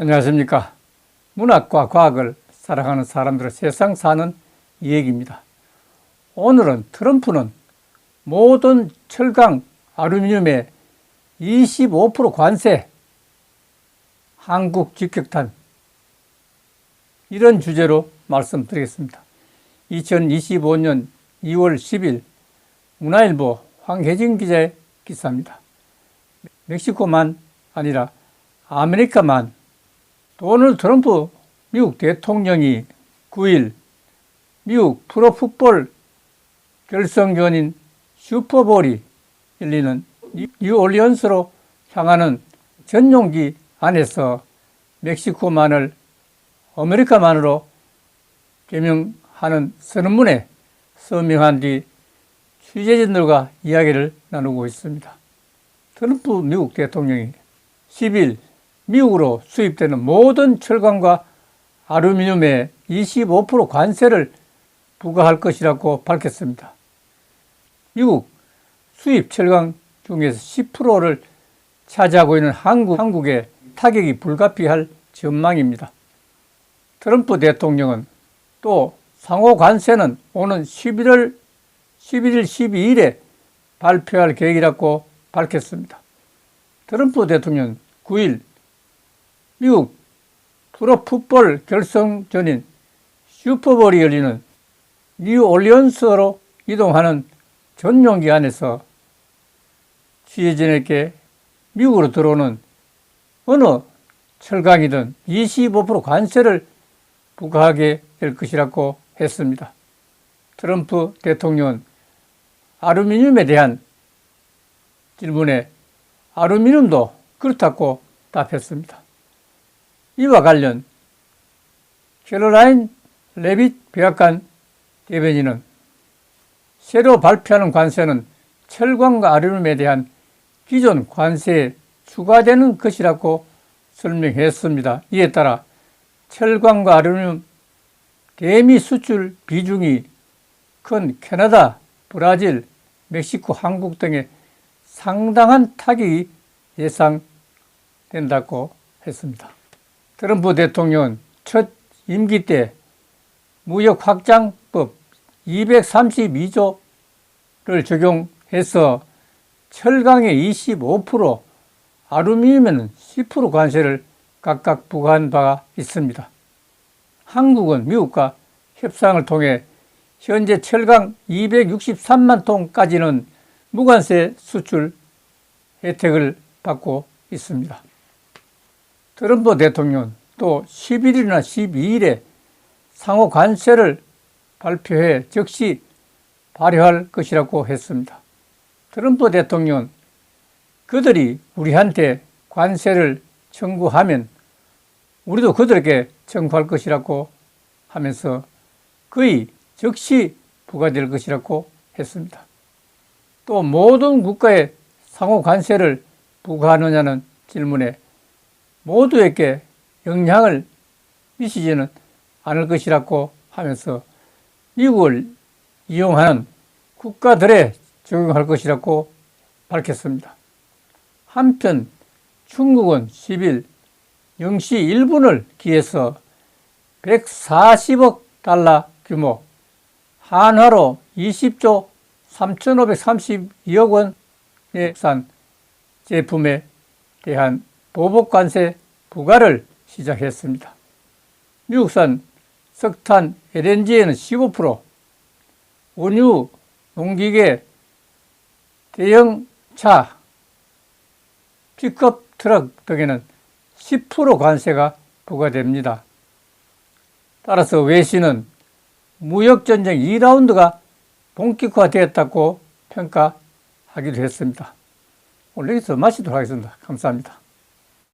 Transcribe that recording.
안녕하십니까. 문학과 과학을 사랑하는 사람들의 세상 사는 이야기입니다. 오늘은 트럼프는 모든 철강 아루미늄에 25% 관세, 한국 직격탄, 이런 주제로 말씀드리겠습니다. 2025년 2월 10일 문화일보 황혜진 기자의 기사입니다. 멕시코만 아니라 아메리카만 도널드 트럼프 미국 대통령이 9일 미국 프로풋볼 결승전인 슈퍼볼이 열리는 뉴올리언스로 향하는 전용기 안에서 멕시코만을 아메리카만으로 개명하는 선언문에 서명한 뒤 취재진들과 이야기를 나누고 있습니다. 트럼프 미국 대통령이 10일 미국으로 수입되는 모든 철강과 아루미늄에 25% 관세를 부과할 것이라고 밝혔습니다. 미국 수입 철강 중에서 10%를 차지하고 있는 한국, 한국에 타격이 불가피할 전망입니다. 트럼프 대통령은 또 상호 관세는 오는 11월 11일, 12일에 발표할 계획이라고 밝혔습니다. 트럼프 대통령은 9일 미국 프로풋볼 결승전인 슈퍼볼이 열리는 뉴올리언스로 이동하는 전용기 안에서 취재진에게 미국으로 들어오는 어느 철강이든 25% 관세를 부과하게 될 것이라고 했습니다. 트럼프 대통령은 아루미늄에 대한 질문에 아루미늄도 그렇다고 답했습니다. 이와 관련 캐롤라인 레빗 백악관 대변인은 새로 발표하는 관세는 철광과 아루미늄에 대한 기존 관세에 추가되는 것이라고 설명했습니다. 이에 따라 철광과 아루미늄 대미 수출 비중이 큰 캐나다, 브라질, 멕시코, 한국 등에 상당한 타격이 예상된다고 했습니다. 트럼프 대통령은 첫 임기 때 무역 확장법 232조를 적용해서 25%, 아루미늄에는 10% 관세를 각각 부과한 바가 있습니다. 한국은 미국과 협상을 통해 현재 철강 263만 톤까지는 무관세 수출 혜택을 받고 있습니다. 트럼프 대통령은 또 11일이나 12일에 상호 관세를 발표해 즉시 발효할 것이라고 했습니다. 트럼프 대통령은 그들이 우리한테 관세를 청구하면 우리도 그들에게 청구할 것이라고 하면서 거의 즉시 부과될 것이라고 했습니다. 또 모든 국가에 상호 관세를 부과하느냐는 질문에 모두에게 영향을 미치지는 않을 것이라고 하면서 미국을 이용하는 국가들에 적용할 것이라고 밝혔습니다. 한편 중국은 10일 0시 1분을 기해서 140억 달러 규모 한화로 20조 3,532억 원의 산 제품에 대한 보복관세 부과를 시작했습니다. 미국산 석탄 LNG에는 15%, 원유, 농기계, 대형차, 픽업 트럭 등에는 10% 관세가 부과됩니다. 따라서 외신은 무역전쟁 2라운드가 본격화되었다고 평가하기도 했습니다. 오늘 여기서 마치도록 하겠습니다. 감사합니다.